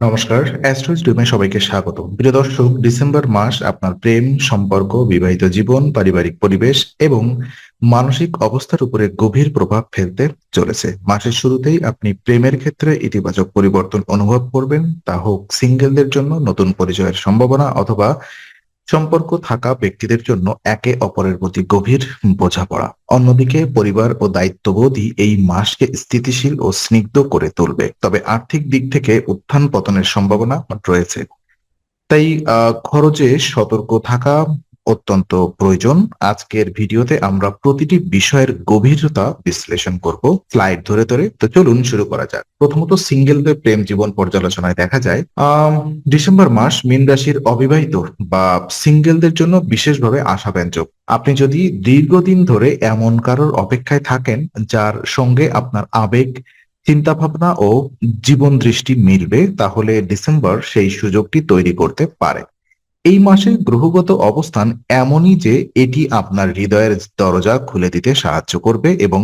নমস্কার অ্যাস্ট্রোজ ডুমে সবাইকে স্বাগত প্রিয় দর্শক ডিসেম্বর মাস আপনার প্রেম, সম্পর্ক, বিবাহিত জীবন, পারিবারিক পরিবেশ এবং মানসিক অবস্থার উপরে গভীর প্রভাব ফেলতে চলেছে। মাসের শুরুতেই আপনি প্রেমের ক্ষেত্রে ইতিবাচক পরিবর্তন অনুভব করবেন। তা হোক সিঙ্গেলদের জন্য নতুন পরিচয়ের সম্ভাবনা অথবা সম্পর্ক থাকা ব্যক্তিদের জন্য একে অপরের প্রতি গভীর বোঝাপড়া। অন্যদিকে পরিবার ও দায়িত্ববোধই এই মাসকে স্থিতিশীল ও স্নিগ্ধ করে তুলবে। তবে আর্থিক দিক থেকে উত্থান পতনের সম্ভাবনা রয়েছে। তাই খরচে সতর্ক থাকা অত্যন্ত প্রয়োজন। আজকের ভিডিওতে আমরা প্রতিটি বিষয়ের গভীরতা বিশ্লেষণ করব। স্লাইড ধরে ধরে। তো চলুন শুরু করা যাক। প্রথমত সিঙ্গেল সিঙ্গেলদের প্রেম জীবন পর্যালোচনায় দেখা যায়। ডিসেম্বর মাস মীন রাশির অবিবাহিত বা সিঙ্গেলদের জন্য বিশেষভাবে আশাব্যঞ্জক। আপনি যদি দীর্ঘদিন ধরে এমন কারোর অপেক্ষায় থাকেন, যার সঙ্গে আপনার আবেগ চিন্তা ভাবনা ও জীবন দৃষ্টি মিলবে, তাহলে ডিসেম্বর সেই সুযোগটি তৈরি করতে পারে। এই মাসে গ্রহগত অবস্থান এমনই যে এটি আপনার হৃদয়ের দরজা খুলে দিতে সাহায্য করবে এবং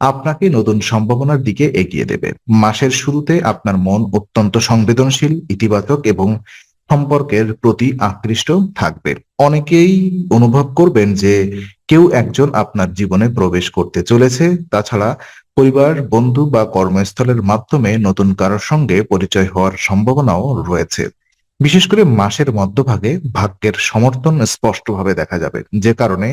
আপনাকে নতুন সম্ভাবনার দিকে এগিয়ে দেবে। মাসের শুরুতে আপনার মন অত্যন্ত সংবেদনশীল, ইতিবাচক এবং সম্পর্কের প্রতি আকৃষ্ট থাকবে। অনেকেই অনুভব করবেন যে কেউ একজন আপনার জীবনে প্রবেশ করতে চলেছে। তাছাড়া পরিবার, বন্ধু বা কর্মস্থলের মাধ্যমে নতুন কারোর সঙ্গে পরিচয় হওয়ার সম্ভাবনাও রয়েছে। বিশেষ করে মাসের মধ্যভাগে ভাগ্যের সমর্থন স্পষ্টভাবে দেখা যাবে, যে কারণে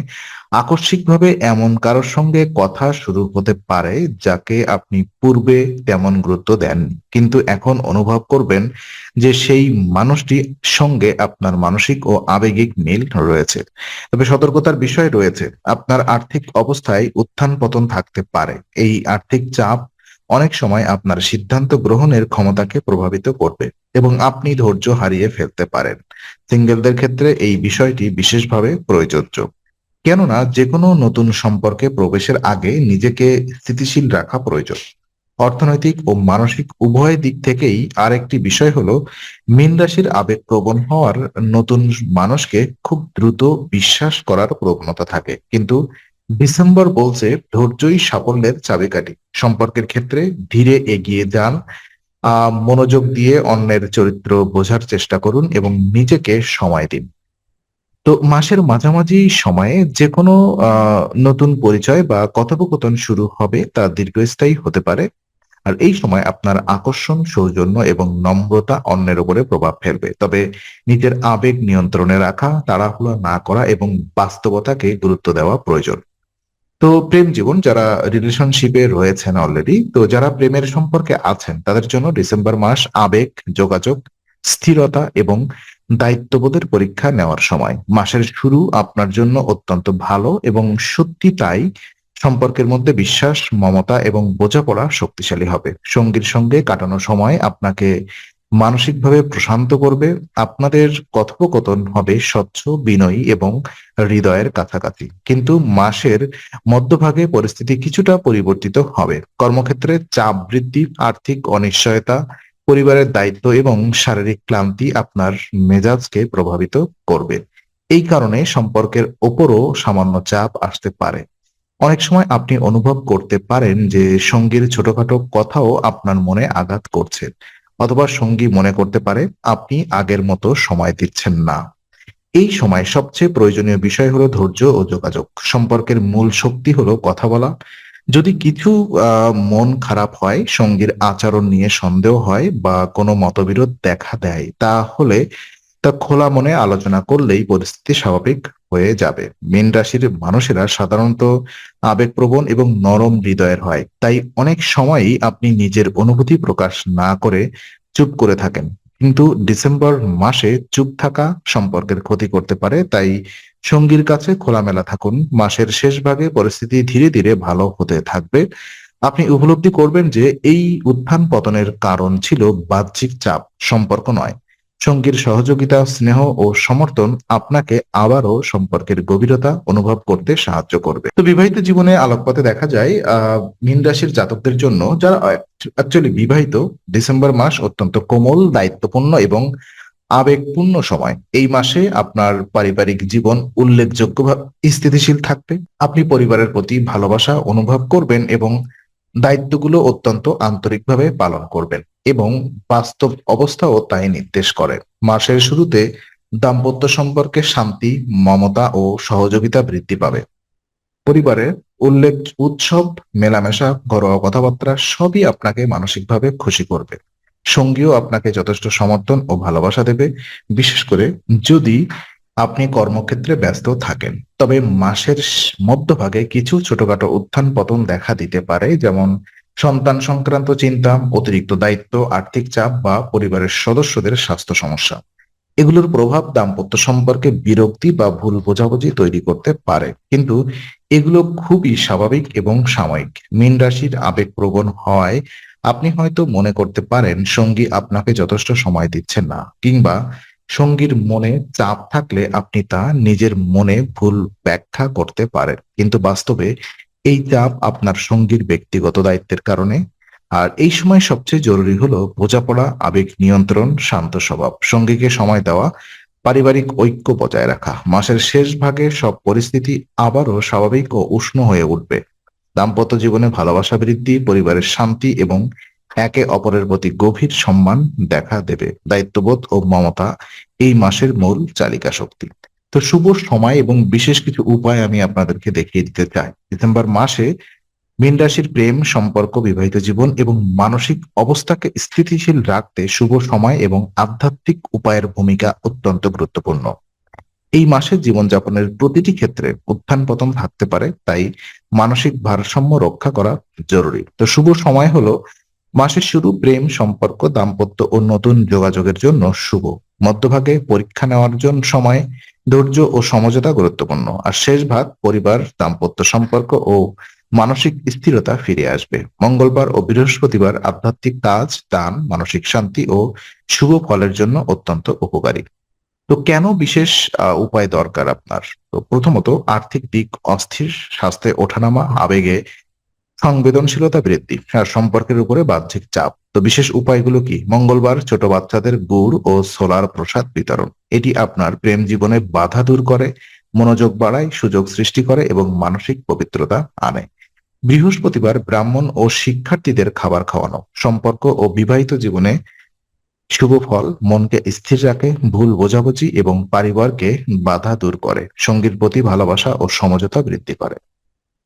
আকস্মিকভাবে এমন কারোর সঙ্গে কথা শুরু হতে পারে যাকে আপনি পূর্বে তেমন গুরুত্ব দেননি। কিন্তু এখন অনুভব করবেন যে সেই মানুষটি সঙ্গে আপনার মানসিক ও আবেগিক মিল রয়েছে। তবে সতর্কতার বিষয় রয়েছে, আপনার আর্থিক অবস্থায় উত্থান পতন থাকতে পারে। এই আর্থিক চাপ অনেক সময় আপনার সিদ্ধান্ত গ্রহণের ক্ষমতাকে প্রভাবিত করবে এবং আপনি ধৈর্য হারিয়ে ফেলতে পারেন। সিঙ্গেলদের ক্ষেত্রে এই বিষয়টি বিশেষভাবে প্রযোজ্য কেননা যে কোনো নতুন সম্পর্কে প্রবেশের আগে নিজেকে স্থিতিশীল রাখা প্রয়োজন। অর্থনৈতিক ও মানসিক উভয় দিক থেকেই আরেকটি বিষয় হলো, মীন রাশির আবেগপ্রবণ হওয়ার নতুন মানুষকে খুব দ্রুত বিশ্বাস করার প্রবণতা থাকে। কিন্তু ডিসেম্বর বলছে ধৈর্যই সাফল্যের চাবিকাঠি। সম্পর্কের ক্ষেত্রে ধীরে এগিয়ে যান মনোযোগ দিয়ে অন্যের চরিত্র বোঝার চেষ্টা করুন এবং নিজেকে সময় দিন। তো মাসের মাঝামাঝি সময়ে যে কোনো নতুন পরিচয় বা কথোপকথন শুরু হবে তা দীর্ঘস্থায়ী হতে পারে। আর এই সময় আপনার আকর্ষণ, সৌজন্য এবং নম্রতা অন্যের উপরে প্রভাব ফেলবে। তবে নিজের আবেগ নিয়ন্ত্রণে রাখা, তাড়াহুড়া না করা এবং বাস্তবতাকে গুরুত্ব দেওয়া প্রয়োজন। তো প্রেম জীবন যারা রিলেশনশিপে রয়েছেন অলরেডি তো যারা প্রেমের সম্পর্কে আছেন, তাদের জন্য ডিসেম্বর মাস আবেগ, যোগাযোগ, স্থিরতা এবং দায়িত্ববোধের পরীক্ষা নেওয়ার সময়। মাসের শুরু আপনার জন্য অত্যন্ত ভালো এবং সত্যি তাই সম্পর্কের মধ্যে বিশ্বাস, মমতা এবং বোঝাপড়া শক্তিশালী হবে। সঙ্গীর সঙ্গে কাটানো সময় আপনাকে মানসিকভাবে প্রশান্ত করবে, আপনাদের কথোপকথন হবে স্বচ্ছ, বিনয়ী এবং হৃদয়ের কাছাকাছি। কিন্তু মাসের মধ্যভাগে পরিস্থিতি কিছুটা পরিবর্তিত হবে। কর্মক্ষেত্রে চাপ বৃদ্ধি, আর্থিক অনিশ্চয়তা, পরিবারের দায়িত্ব এবং শারীরিক ক্লান্তি আপনার মেজাজকে প্রভাবিত করবে। এই কারণে সম্পর্কের ওপরও সামান্য চাপ আসতে পারে। অনেক সময় আপনি অনুভব করতে পারেন যে সঙ্গীর ছোটখাটো কথাও আপনার মনে আঘাত করছে। অথবা সঙ্গী মনে করতে পারে, আপনি আগের মতো সময় দিচ্ছেন না। এই সময় সবচেয়ে প্রয়োজনীয় বিষয় হলো ধৈর্য ও যোগাযোগ। সম্পর্কের মূল শক্তি হলো কথা বলা। যদি কিছু মন খারাপ হয়, সঙ্গীর আচরণ নিয়ে সন্দেহ হয় বা কোনো মতবিরোধ দেখা দেয়, তাহলে তা খোলা মনে আলোচনা করলেই পরিস্থিতি স্বাভাবিক। হয়ে যাবে। মীন রাশির মানুষেরা সাধারণত আবেগপ্রবণ এবং নরম হৃদয়ের হয়। তাই অনেক সময়ই আপনি নিজের অনুভূতি প্রকাশ না করে চুপ করে থাকেন। কিন্তু ডিসেম্বর মাসে চুপ থাকা সম্পর্কের ক্ষতি করতে পারে। তাই সঙ্গীর কাছে খোলামেলা থাকুন। মাসের শেষ ভাগে পরিস্থিতি ধীরে ধীরে ভালো হতে থাকবে। আপনি উপলব্ধি করবেন যে এই উত্থান পতনের কারণ ছিল বাহ্যিক চাপ, সম্পর্ক নয়। সঙ্গীর সহযোগিতা, স্নেহ ও সমর্থন আপনাকে আবারও সম্পর্কের গভীরতা অনুভব করতে সাহায্য করবে। তো বিবাহিত জীবনে আলোকপাতে দেখা যায় মীন রাশির জাতকদের জন্য যারা অ্যাকচুয়ালি বিবাহিত, ডিসেম্বর মাস অত্যন্ত কোমল, দায়িত্বপূর্ণ এবং আবেগপূর্ণ সময়। এই মাসে আপনার পারিবারিক জীবন উল্লেখযোগ্যভাবে স্থিতিশীল থাকবে। আপনি পরিবারের প্রতি ভালোবাসা অনুভব করবেন এবং দায়িত্বগুলো অত্যন্ত আন্তরিকভাবে পালন করবেন এবং বাস্তব অবস্থাও তাই নির্দেশ করে। মাসের শুরুতে দাম্পত্য সম্পর্কে শান্তি, মমতা ও সহযোগিতা বৃদ্ধি পাবে। পরিবারের উল্লেখ, উৎসব, মেলামেশা, ঘরোয়া কথাবার্তা সবই আপনাকে মানসিকভাবে খুশি করবে। সঙ্গীও আপনাকে যথেষ্ট সমর্থন ও ভালোবাসা দেবে। বিশেষ করে যদি আপনি কর্মক্ষেত্রে ব্যস্ত থাকেন। তবে মাসের মধ্যভাগে কিছু ছোটখাটো উত্থান পতন দেখা দিতে পারে, যেমন সন্তান সংক্রান্ত চিন্তা, অতিরিক্ত দায়িত্ব, আর্থিক চাপ বা পরিবারের সদস্যদের স্বাস্থ্য সমস্যা। এগুলোর প্রভাব দাম্পত্য সম্পর্কে বিরক্তি বা ভুল বোঝাবুঝি তৈরি করতে পারে। কিন্তু এগুলো খুবই স্বাভাবিক এবং সাময়িক। মীন রাশির আবেগপ্রবণ হওয়ায় আপনি হয়তো মনে করতে পারেন, সঙ্গী আপনাকে যথেষ্ট সময় দিচ্ছেন না, কিংবা সঙ্গীর মনে চাপ থাকলে আপনি তা নিজের মনে ভুল ব্যাখ্যা করতে পারেন। কিন্তু বাস্তবে এই চাপ আপনার সঙ্গীর ব্যক্তিগত দায়িত্বের কারণে। আর এই সময় সবচেয়ে জরুরি হলো বোঝাপড়া, আবেগ নিয়ন্ত্রণ, শান্ত স্বভাব। সঙ্গীকে সময় দেওয়া, পারিবারিক ঐক্য বজায় রাখা। মাসের শেষ ভাগে সব পরিস্থিতি আবারও স্বাভাবিক ও উষ্ণ হয়ে উঠবে। দাম্পত্য জীবনে ভালোবাসা বৃদ্ধি, পরিবারের শান্তি এবং একে অপরের প্রতি গভীর সম্মান দেখা দেবে। দায়িত্ববোধ ও মমতা এই মাসের মূল চালিকা শক্তি। তো শুভ সময় এবং বিশেষ কিছু উপায় আমি আপনাদেরকে দেখিয়ে দিতে চাই। ডিসেম্বর মাসে মীন রাশির প্রেম, সম্পর্ক, বিবাহিত জীবন এবং মানসিক অবস্থাকে স্থিতিশীল রাখতে শুভ সময় এবং আধ্যাত্মিক উপায়ের ভূমিকা অত্যন্ত গুরুত্বপূর্ণ। এই মাসে জীবনযাপনের প্রতিটি ক্ষেত্রে উত্থান পতন থাকতে পারে, তাই মানসিক ভারসাম্য রক্ষা করা জরুরি। তো শুভ সময় হলো মাসের শুরু প্রেম সম্পর্ক, দাম্পত্য ও নতুন যোগাযোগের জন্য শুভ। মধ্যভাগে পরীক্ষা নেওয়ার জন্য সময়, ধৈর্য ও সমঝোতা গুরুত্বপূর্ণ। আর শেষ ভাগ, পরিবার, দাম্পত্য সম্পর্ক ও মানসিক স্থিরতা ফিরে আসবে। মঙ্গলবার ও বৃহস্পতিবার আধ্যাত্মিক কাজ, দান, মানসিক শান্তি ও শুভ ফলের জন্য অত্যন্ত উপকারী। তো কেন বিশেষ উপায় দরকার আপনার? তো প্রথমত আর্থিক দিক অস্থির, স্বাস্থ্যে ওঠানামা, আবেগে সংবেদনশীলতা বৃদ্ধি আর সম্পর্কের উপরে বাহ্যিক চাপ। তো বিশেষ উপায়গুলো কি? মঙ্গলবার ছোট বাচ্চাদের গুড় ও সোলার প্রসাদ বিতরণ। এটি আপনার প্রেম জীবনে বাধা দূর করে, মনোযোগ বাড়ায়, সুযোগ সৃষ্টি করে এবং মানসিক পবিত্রতা আনে। বৃহস্পতিবার ব্রাহ্মণ ও শিক্ষার্থীদের খাবার খাওয়ানো। সম্পর্ক ও বিবাহিত জীবনে শুভ ফল, মনকে স্থির রাখে, ভুল বোঝাবুঝি এবং পরিবারকে বাধা দূর করে। সঙ্গীর প্রতি ভালোবাসা ও সমঝোতা বৃদ্ধি করে।